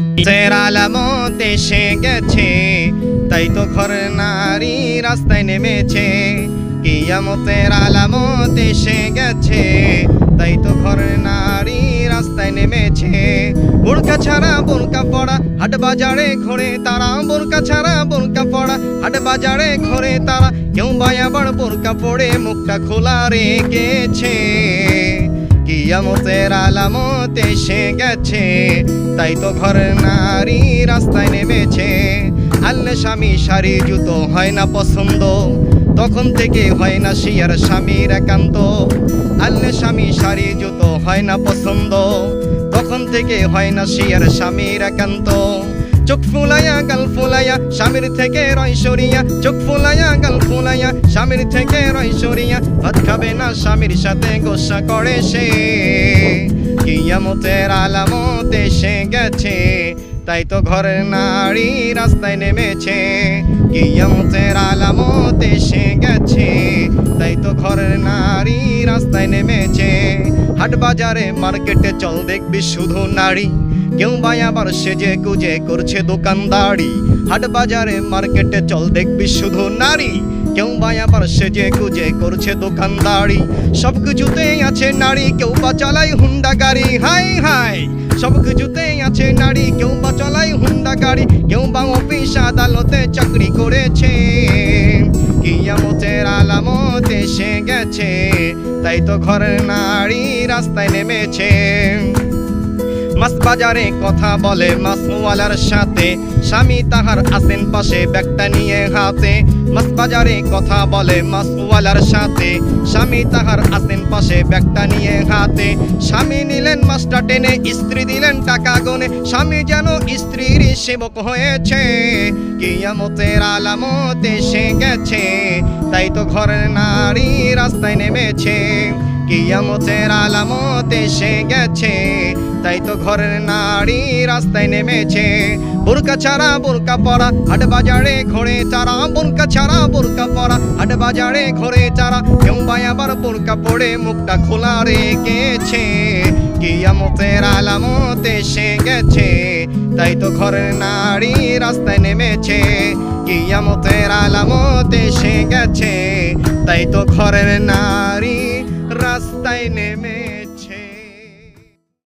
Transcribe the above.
কিয়ামতের আলামত এসে গেছে তাই তো ঘর নারী রাস্তায় নেমেছে কিয়ামতের আলামত এসে গেছে তাই তো ঘর নারী রাস্তায় নেমেছে বোরকা ছাড়া বোরকা পড়া হাট বাজারে ঘোরে তারা বোরকা ছাড়া বোরকা পড়া হাট বাজারে ঘোরে তারা কেউ বা আবার বোরকা পড়ে মুখটা খোলা রেখেছে কিয়ামতের আলামত এসে গেছে। তাই তো ঘর নারী রাস্তায় নেমেছে। আল্লে স্বামী শাড়ি, জুতো হয় না পছন্দ। তখন থেকে হয় না শিয়ার স্বামীর একান্ত। আল্লে স্বামী শাড়ি, জুতো হয় না পছন্দ। তখন থেকে হয় না শিয়ার স্বামীর একান্ত। চোখ ফুলাইয়া, গাল ফুলাইয়া, স্বামীর থেকে রয় সরিয়া, চোখ ফুলাইয়া, গাল ফুলাইয়া স্বামীর থেকে রয় সরিয়া, ভাত খাবে না স্বামীর সাথে গোসা করে সে। কিয়ামতের আলামত এসে গেছে, তাই তো ঘরের নারী রাস্তায় নেমেছে। কিয়ামতের আলামত এসে গেছে, তাই তো ঘরের নারী রাস্তায় নেমেছে। হাট বাজারে মার্কেটে চল দেখবি শুধু নারী কেউ বা আবার সেজে গুজে করছে দোকানদারি। হাট বাজারে মার্কেটে চল দেখবি শুধু নারী কেউ বা আবার সেজে গুজে করছে দোকানদারি। সব কিছুতেই আছে নারী, কেউ বা চালাই হুন্ডা গাড়ি। হাই হাই, সব কিছুতেই আছে নারী, কেউ বা চালাই হুন্ডা গাড়ি। কেউ বা অফিস আদালতে চাকরি করেছে। কিয়ামতের আলামত এসে গেছে, তাই তো ঘরের নারী রাস্তায় নেমেছে। মাছ বাজারে কথা বলে মাছওয়ালার সাথে। স্বামী তাহার আসেন পাশে, ব্যাগটা নিয়ে হাতে। মাছ বাজারে কথা বলে মাছওয়ালার সাথে। স্বামী তাহার আসেন পাশে, ব্যাগটা নিয়ে হাতে। স্বামী নিলেন মাছটা টেনে, স্ত্রী দিলেন টাকা গনে। স্বামী যেন স্ত্রীর সেবক হয়েছে, কিয়ামতের আলামত এসে গেছে। তাই তো ঘরের নারী রাস্তায় নেমেছে, কিয়ামতের আলামত এসে গেছে। তাই তো ঘরের নারী রাস্তায় নেমেছে। বোরকা ছাড়া বোরকা পরা হাট বাজারে ঘোরে চারা বোরকা ছাড়া বোরকা পরা হাট বাজারে ঘোরে চারা কেউ বা আবার বোরকা পড়ে মুখটা খোলা রেখেছে। কিয়ামতের আলামত এসে গেছে? তাই তো ঘরের নারী রাস্তায় নেমেছে। কিয়ামতের আলামত এসে গেছে? তাই তো ঘরের নারী রাস্তায় নেমে